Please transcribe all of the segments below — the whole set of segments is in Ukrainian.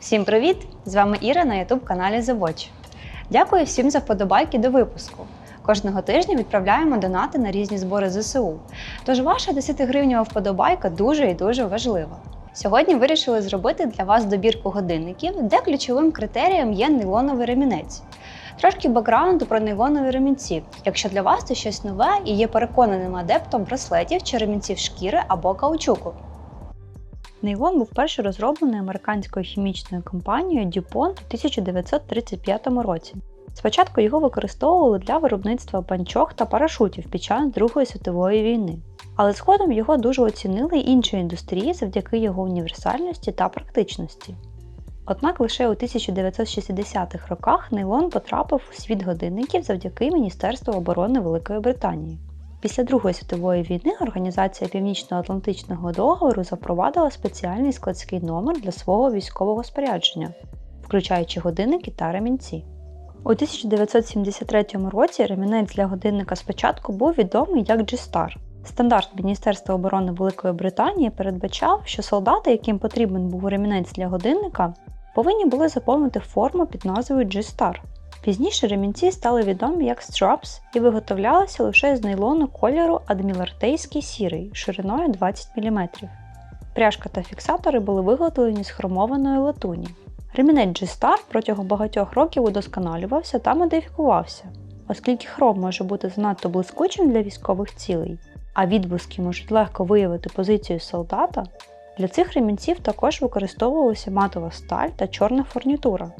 Всім привіт! З вами Іра на youtube каналі Watch. Дякую всім за вподобайки до випуску. Кожного тижня відправляємо донати на різні збори ЗСУ. Тож ваша 10 гривнева вподобайка дуже і дуже важлива. Сьогодні вирішили зробити для вас добірку годинників, де ключовим критерієм є нейлоновий ремінець. Трошки бекграунду про нейлонові ремінці, якщо для вас це щось нове і є переконаним адептом браслетів чи ремінців шкіри або каучуку. Нейлон був перший розроблений американською хімічною компанією DuPont у 1935 році. Спочатку його використовували для виробництва панчох та парашутів під час Другої світової війни, але згодом його дуже оцінили інші індустрії завдяки його універсальності та практичності. Однак лише у 1960-х роках нейлон потрапив у світ годинників завдяки Міністерству оборони Великої Британії. Після Другої світової війни Організація Північно-Атлантичного договору запровадила спеціальний складський номер для свого військового спорядження, включаючи годинники та ремінці. У 1973 році ремінець для годинника спочатку був відомий як G-Star. Стандарт Міністерства оборони Великої Британії передбачав, що солдати, яким потрібен був ремінець для годинника, повинні були заповнити форму під назвою G-Star. Пізніше ремінці стали відомі як Straps і виготовлялися лише з нейлону кольору адмілартейський сірий шириною 20 мм. Пряжка та фіксатори були виготовлені з хромованої латуні. Ремінець G-Star протягом багатьох років удосконалювався та модифікувався, оскільки хром може бути занадто блискучим для військових цілей, а відблиски можуть легко виявити позицію солдата. Для цих ремінців також використовувалася матова сталь та чорна фурнітура.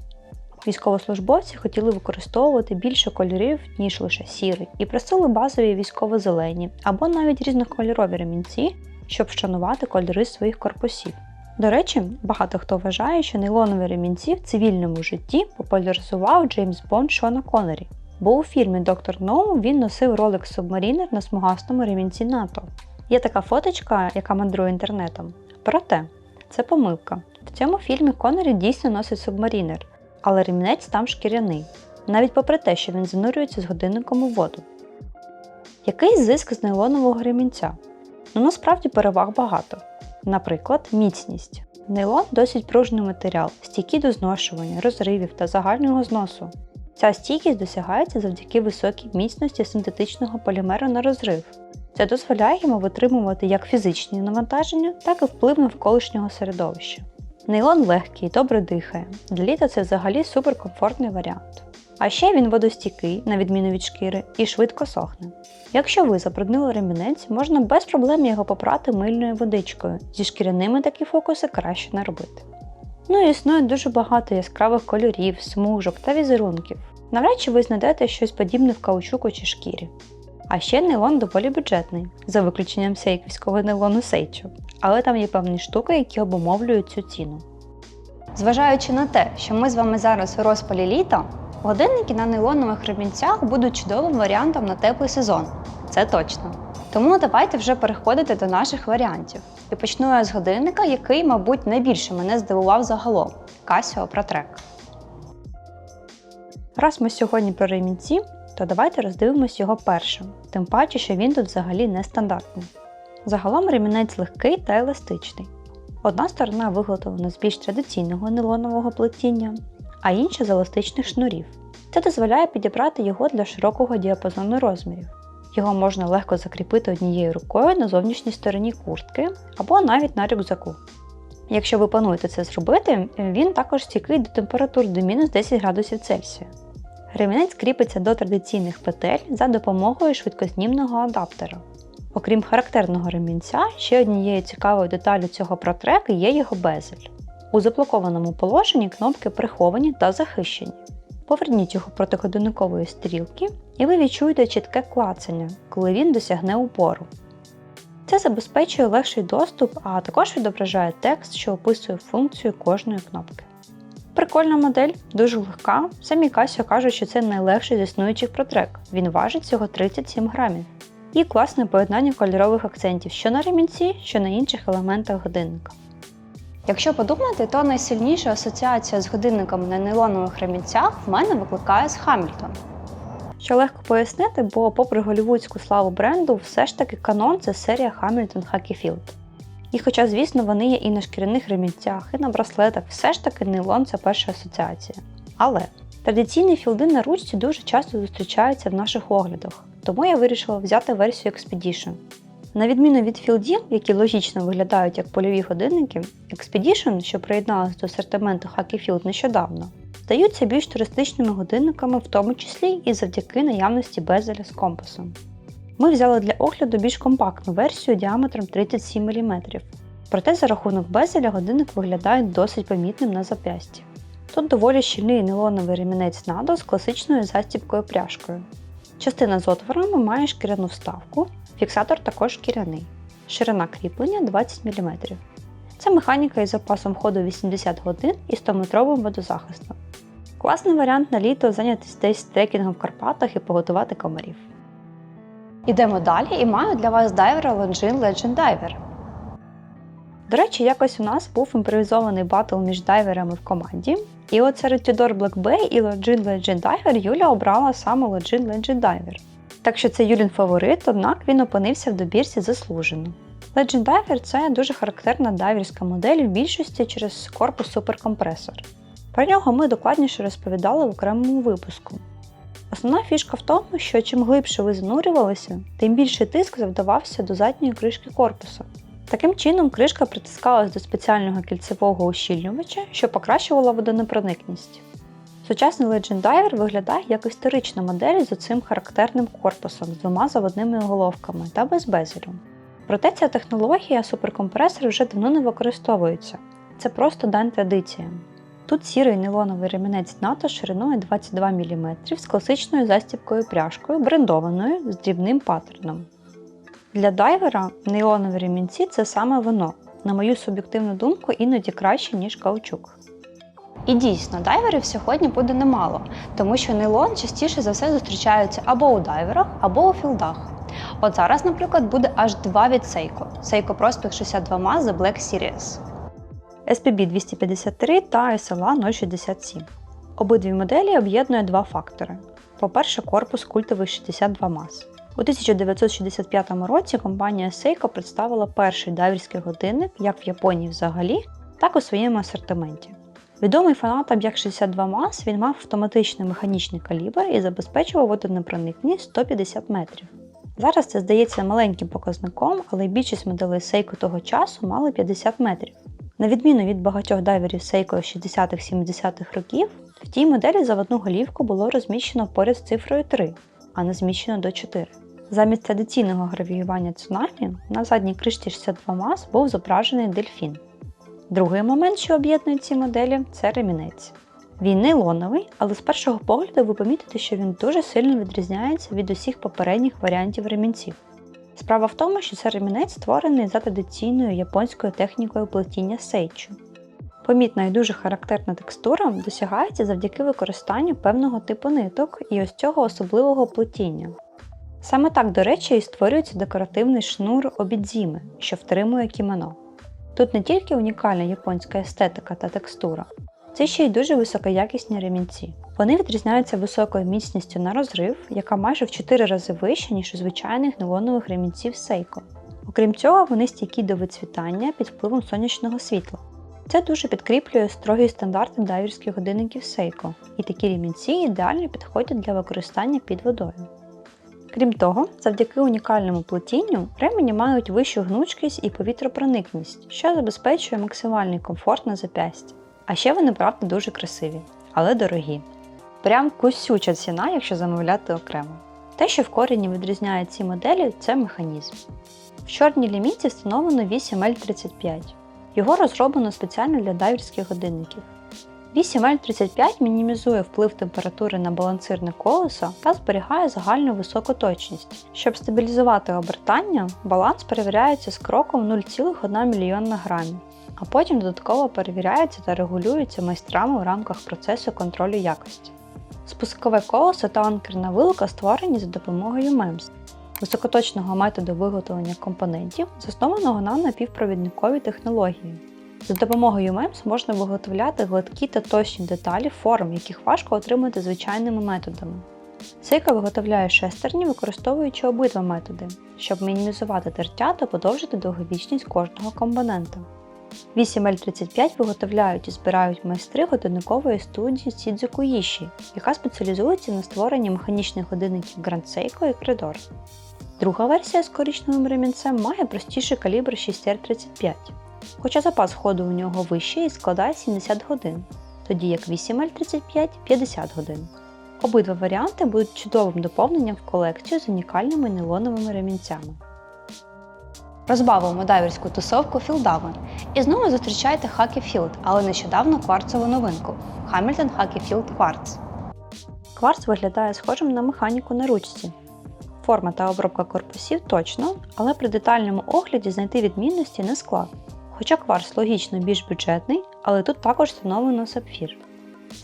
Військовослужбовці хотіли використовувати більше кольорів, ніж лише сірий, і просили базові військово-зелені або навіть різнокольорові ремінці, щоб вшанувати кольори своїх корпусів. До речі, багато хто вважає, що нейлонові ремінці в цивільному житті популяризував Джеймс Бонд Шона Коннері, бо у фільмі Доктор Ноу він носив Rolex Submariner на смугастому ремінці НАТО. Є така фоточка, яка мандрує інтернетом. Проте, це помилка. В цьому фільмі Коннері дійсно носить субмарінер, але ремінець там шкіряний, навіть попри те, що він занурюється з годинником у воду. Який зиск з нейлонового ремінця? Ну насправді переваг багато. Наприклад, міцність. Нейлон досить пружний матеріал, стійкий до зношування, розривів та загального зносу. Ця стійкість досягається завдяки високій міцності синтетичного полімеру на розрив. Це дозволяє йому витримувати як фізичні навантаження, так і вплив навколишнього середовища. Нейлон легкий, добре дихає. Для літа це взагалі суперкомфортний варіант. А ще він водостійкий, на відміну від шкіри, і швидко сохне. Якщо ви забруднили ремінець, можна без проблем його попрати мильною водичкою. Зі шкіряними такі фокуси краще не робити. Ну і існує дуже багато яскравих кольорів, смужок та візерунків. Навряд чи ви знайдете щось подібне в каучуку чи шкірі. А ще нейлон доволі бюджетний, за виключенням сейк військового нейлону Сейчу, але там є певні штуки, які обумовлюють цю ціну. Зважаючи на те, що ми з вами зараз у розпалі літа, годинники на нейлонових ремінцях будуть чудовим варіантом на теплий сезон. Це точно. Тому давайте вже переходити до наших варіантів. І почну я з годинника, який, мабуть, найбільше мене здивував загалом Casio ProTrack. Раз ми сьогодні про ремінці, то давайте роздивимось його першим, тим паче, що він тут взагалі нестандартний. Загалом ремінець легкий та еластичний. Одна сторона виготовлена з більш традиційного нейлонового плетіння, а інша з еластичних шнурів. Це дозволяє підібрати його для широкого діапазону розмірів. Його можна легко закріпити однією рукою на зовнішній стороні куртки або навіть на рюкзаку. Якщо ви плануєте це зробити, він також стійкий до температур до мінус 10 градусів Цельсія. Ремінець кріпиться до традиційних петель за допомогою швидкознімного адаптера. Окрім характерного ремінця, ще однією цікавою деталю цього протрека є його безель. У заблокованому положенні кнопки приховані та захищені. Поверніть його проти годинникової стрілки, і ви відчуєте чітке клацання, коли він досягне упору. Це забезпечує легший доступ, а також відображає текст, що описує функцію кожної кнопки. Прикольна модель, дуже легка. Самі Casio кажуть, що це найлегший з існуючих протрек. Він важить всього 37 грамів. І класне поєднання кольорових акцентів що на ремінці, що на інших елементах годинника. Якщо подумати, то найсильніша асоціація з годинниками на нейлонових ремінцях в мене викликає з Хамільтон. Що легко пояснити, бо попри голівудську славу бренду, все ж таки канон це серія Hamilton Hackeyfield. І хоча, звісно, вони є і на шкіряних ремінцях, і на браслетах, все ж таки нейлон це перша асоціація. Але традиційні філди на ручці дуже часто зустрічаються в наших оглядах, тому я вирішила взяти версію Expedition. На відміну від філдів, які логічно виглядають як польові годинники, Expedition, що приєдналась до асортименту Hacky Field нещодавно, здаються більш туристичними годинниками, в тому числі і завдяки наявності безеля з компасом. Ми взяли для огляду більш компактну версію діаметром 37 мм. Проте за рахунок безеля годинник виглядає досить помітним на зап'ясті. Тут доволі щільний нейлоновий ремінець надо з класичною застібкою пряжкою. Частина з отворами має шкіряну вставку, фіксатор також шкіряний. Ширина кріплення 20 мм. Це механіка із запасом ходу 80 годин і 100-метровим водозахистом. Класний варіант на літо зайнятися десь трекінгом в Карпатах і поготувати комарів. Ідемо далі і маю для вас дайвера Longines Legend Diver. До речі, якось у нас був імпровізований батл між дайверами в команді. І от серед Tudor Black Bay і Longines Legend Diver Юля обрала саме Longines Legend Diver. Так що це Юлін фаворит, однак він опинився в добірці заслужено. Legend Diver це дуже характерна дайверська модель в більшості через корпус суперкомпресор. Про нього ми докладніше розповідали в окремому випуску. Основна фішка в тому, що чим глибше ви занурювалися, тим більший тиск завдавався до задньої кришки корпусу. Таким чином, кришка притискалась до спеціального кільцевого ущільнювача, що покращувало водонепроникність. Сучасний Legend Diver виглядає як історична модель з оцим характерним корпусом з двома заводними головками та без безелю. Проте ця технологія суперкомпресор вже давно не використовується. Це просто дань традиціям. Тут сірий нейлоновий ремінець НАТО шириною 22 мм з класичною застібкою пряжкою, брендованою з дрібним паттерном. Для дайвера нейлонові ремінці це саме воно, на мою суб'єктивну думку, іноді краще, ніж каучук. І дійсно, дайверів сьогодні буде немало, тому що нейлон частіше за все зустрічаються або у дайверах, або у філдах. От зараз, наприклад, буде аж два від Seiko Seiko Prospect 62 MA The Black Series. SPB 253 та SLA 067. Обидві моделі об'єднує два фактори. По-перше, корпус культовий 62 МАЗ. У 1965 році компанія Seiko представила перший дайверський годинник як в Японії взагалі, так і у своєму асортименті. Відомий фанатам як 62 МАЗ, він мав автоматичний механічний калібр і забезпечував водонепроникність 150 метрів. Зараз це здається маленьким показником, але більшість моделей Seiko того часу мали 50 метрів. На відміну від багатьох дайверів Seiko 60-70-х років, в тій моделі заводну голівку було розміщено поряд з цифрою 3, а не зміщено до 4. Замість традиційного гравіювання цунамі на задній кришці 62 МАЗ був зображений дельфін. Другий момент, що об'єднує ці моделі, це ремінець. Він нейлоновий, але з першого погляду ви помітите, що він дуже сильно відрізняється від усіх попередніх варіантів ремінців. Справа в тому, що це ремінець створений за традиційною японською технікою плетіння сейчу. Помітна і дуже характерна текстура досягається завдяки використанню певного типу ниток і ось цього особливого плетіння. Саме так, до речі, і створюється декоративний шнур обідзіми, що втримує кімоно. Тут не тільки унікальна японська естетика та текстура, це ще й дуже високоякісні ремінці. Вони відрізняються високою міцністю на розрив, яка майже в 4 рази вища, ніж у звичайних нейлонових ремінців Seiko. Окрім цього, вони стійкі до вицвітання під впливом сонячного світла. Це дуже підкріплює строгий стандарти дайверських годинників Seiko, і такі ремінці ідеально підходять для використання під водою. Крім того, завдяки унікальному плетінню ремені мають вищу гнучкість і повітропроникність, що забезпечує максимальний комфорт на зап'ясті. А ще вони правда дуже красиві, але дорогі. Прям кусюча ціна, якщо замовляти окремо. Те, що в корені відрізняє ці моделі, це механізм. В чорній ліміті встановлено 8L35. Його розроблено спеціально для дайверських годинників. 8L35 мінімізує вплив температури на балансирне колесо та зберігає загальну високу точність. Щоб стабілізувати обертання, баланс перевіряється з кроком 0,1 мільйонна грамів, а потім додатково перевіряється та регулюється майстрами в рамках процесу контролю якості. Спускове колесо та анкерна вилка створені за допомогою MEMS високоточного методу виготовлення компонентів, заснованого на напівпровідниковій технології. За допомогою MEMS можна виготовляти гладкі та точні деталі форм, яких важко отримати звичайними методами. Seiko виготовляє шестерні, використовуючи обидва методи, щоб мінімізувати тертя та подовжити довговічність кожного компонента. 8L35 виготовляють і збирають майстри годинникової студії Сідзуку Іші, яка спеціалізується на створенні механічних годинників Grand Seiko і Credor. Друга версія з коричневим ремінцем має простіший калібр 6R35, хоча запас ходу у нього вищий і складає 70 годин, тоді як 8L35 50 годин. Обидва варіанти будуть чудовим доповненням в колекцію з унікальними нейлоновими ремінцями. Розбавимо дайверську тусовку філдами. І знову зустрічайте Хакі Field, але нещодавно кварцову новинку Hamilton Hacky Field Quartz. Кварц виглядає схожим на механіку на ручці. Форма та обробка корпусів точно, але при детальному огляді знайти відмінності не склад. Хоча кварц логічно більш бюджетний, але тут також встановлено сапфір.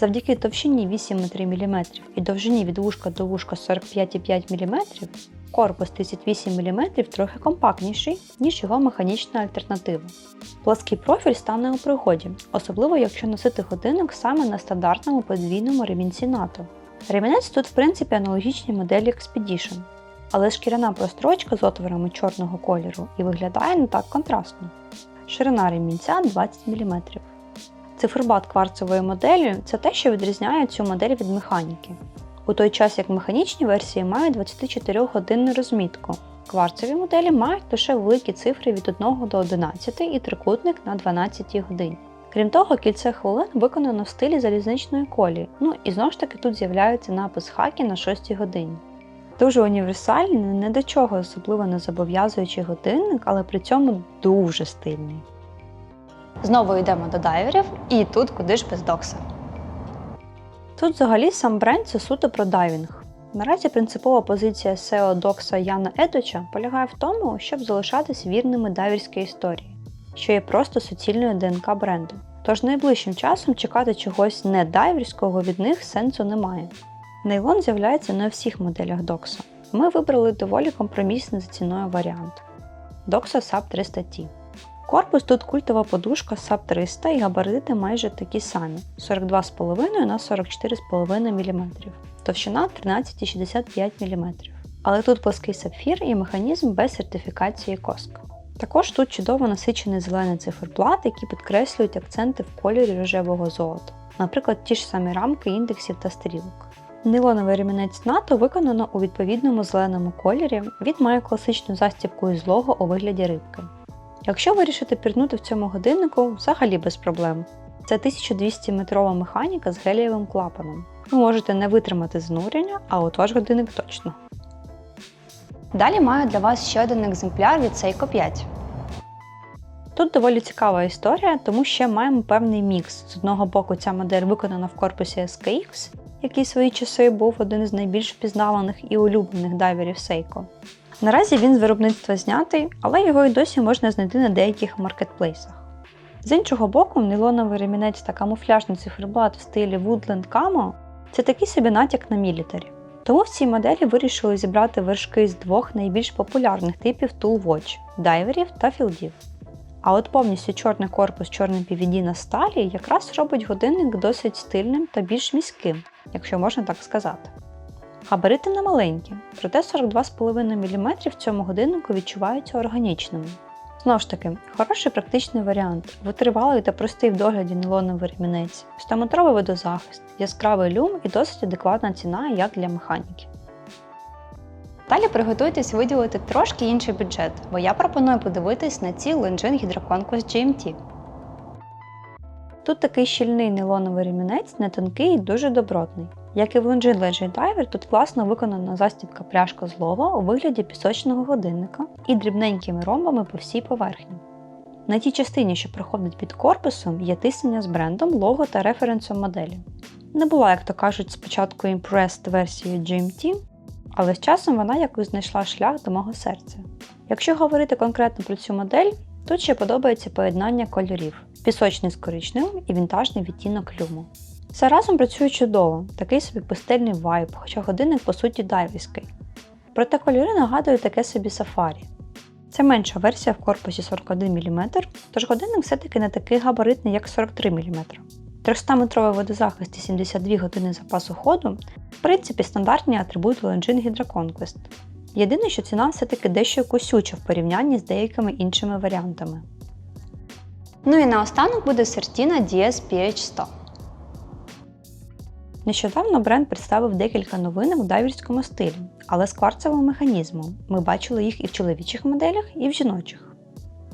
Завдяки товщині 8,3 мм і довжині від вушка до вушка 45,5 мм, корпус 38 мм трохи компактніший, ніж його механічна альтернатива. Плаский профіль стане у пригоді, особливо якщо носити годинник саме на стандартному подвійному ремінці НАТО. Ремінець тут в принципі аналогічні моделі Expedition, але шкіряна прострочка з отворами чорного кольору і виглядає не так контрастно. Ширина ремінця 20 мм. Циферблат кварцевої моделі це те, що відрізняє цю модель від механіки. У той час як механічні версії мають 24-годинну розмітку. Кварцеві моделі мають лише великі цифри від 1 до 11 і трикутник на 12 годині. Крім того, кільце хвилин виконано в стилі залізничної колії, ну і знову ж таки тут з'являється напис хакі на 6 годині. Дуже універсальний, не до чого особливо не зобов'язуючий годинник, але при цьому дуже стильний. Знову йдемо до дайверів, і тут куди ж без докса. Тут взагалі сам бренд це суто про дайвінг. Наразі принципова позиція SEO Докса Яна Едоча полягає в тому, щоб залишатись вірними дайверській історії, що є просто суцільною ДНК бренду. Тож найближчим часом чекати чогось не дайверського від них сенсу немає. Нейлон з'являється не у всіх моделях Докса. Ми вибрали доволі компромісний за ціною варіант Doxa SAP 300T. Корпус тут культова подушка SAP 300 і габарити майже такі самі 42,5 на 44,5 мм, товщина 13,65 мм. Але тут плоский сапфір і механізм без сертифікації коска. Також тут чудово насичений зелений циферблат, які підкреслюють акценти в кольорі рожевого золота, наприклад, ті ж самі рамки індексів та стрілок. Нейлоновий ремінець НАТО виконано у відповідному зеленому кольорі, він має класичну застібку із лого у вигляді рибки. Якщо вирішите пірнути в цьому годиннику, взагалі без проблем. Це 1200 метрова механіка з гелієвим клапаном. Ви можете не витримати занурення, а от ваш годинник точно. Далі маю для вас ще один екземпляр від Seiko 5. Тут доволі цікава історія, тому ще маємо певний мікс. З одного боку, ця модель виконана в корпусі SKX, який свої часи був один з найбільш впізнаваних і улюблених дайверів Seiko. Наразі він з виробництва знятий, але його й досі можна знайти на деяких маркетплейсах. З іншого боку, нейлоновий ремінець та камуфляжний циферблат в стилі Woodland Camo – це такий собі натяк на мілітарі. Тому в цій моделі вирішили зібрати вершки з двох найбільш популярних типів Tool Watch – дайверів та філдів. А от повністю чорний корпус чорним PVD на сталі якраз робить годинник досить стильним та більш міським, якщо можна так сказати. Габарити не маленькі, проте 42,5 мм в цьому годиннику відчуваються органічними. Знову ж таки, хороший практичний варіант, витривалий та простий в догляді нейлоновий ремінець, 100-метровий водозахист, яскравий люм і досить адекватна ціна як для механіки. Далі приготуйтесь виділити трошки інший бюджет, бо я пропоную подивитись на ці Hydro Conquest GMT. Тут такий щільний нейлоновий ремінець, не тонкий і дуже добротний. Як і в Longines Legend Diver, тут класно виконана застібка пляшка з лова у вигляді пісочного годинника і дрібненькими ромбами по всій поверхні. На тій частині, що проходить під корпусом, є тиснення з брендом, лого та референсом моделі. Не була, як то кажуть, спочатку impressed версією GMT, але з часом вона якось знайшла шлях до мого серця. Якщо говорити конкретно про цю модель, тут ще подобається поєднання кольорів: пісочний з коричневим і вінтажний відтінок люму. Все разом працює чудово, такий собі пастельний вайб, хоча годинник по суті дайвійський. Проте кольори нагадують таке собі сафарі. Це менша версія в корпусі 41 мм, тож годинник все-таки не такий габаритний, як 43 мм. 300-метровий водозахист і 72 години запасу ходу в принципі стандартні атрибути Longines Hydra Conquest. Єдине, що ціна все-таки дещо косюча в порівнянні з деякими іншими варіантами. Ну і наостанок буде Certina DS PH100. Нещодавно бренд представив декілька новинок в дайверському стилі, але з кварцевим механізмом. Ми бачили їх і в чоловічих моделях, і в жіночих.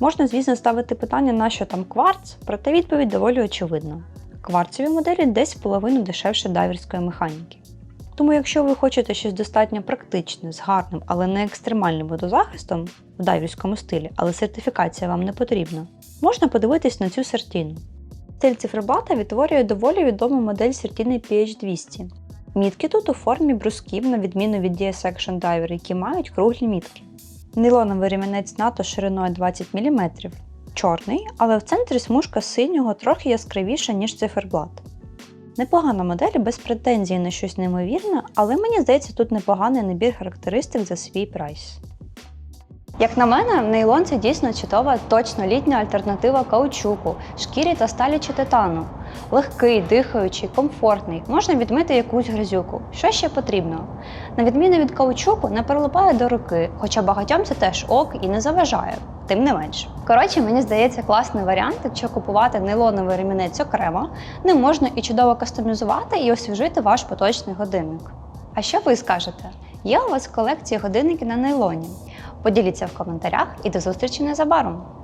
Можна, звісно, ставити питання, на що там кварц, проте відповідь доволі очевидна. Кварцеві моделі десь в половину дешевше дайверської механіки. Тому, якщо ви хочете щось достатньо практичне, з гарним, але не екстремальним водозахистом в дайверському стилі, але сертифікація вам не потрібна, можна подивитись на цю сертіну. Стиль циферблата відтворює доволі відому модель сертіни PH200. Мітки тут у формі брусків, на відміну від DS Action Diver, які мають круглі мітки. Нейлоновий ремінець НАТО шириною 20 мм, чорний, але в центрі смужка синього трохи яскравіша, ніж циферблат. Непогана модель без претензій на щось неймовірне, але мені здається, тут непоганий набір характеристик за свій прайс. Як на мене, нейлон це дійсно чудова, точно літня альтернатива каучуку, шкірі та сталі чи титану. Легкий, дихаючий, комфортний, можна відмити якусь грязюку. Що ще потрібно? На відміну від каучуку, не прилипає до руки, хоча багатьом це теж ок і не заважає, тим не менш. Коротше, мені здається, класний варіант, якщо купувати нейлоновий ремінець окремо, не можна і чудово кастомізувати і освіжити ваш поточний годинник. А що ви скажете? Є у вас в колекції годинники на нейлоні? Поділіться в коментарях і до зустрічі незабаром!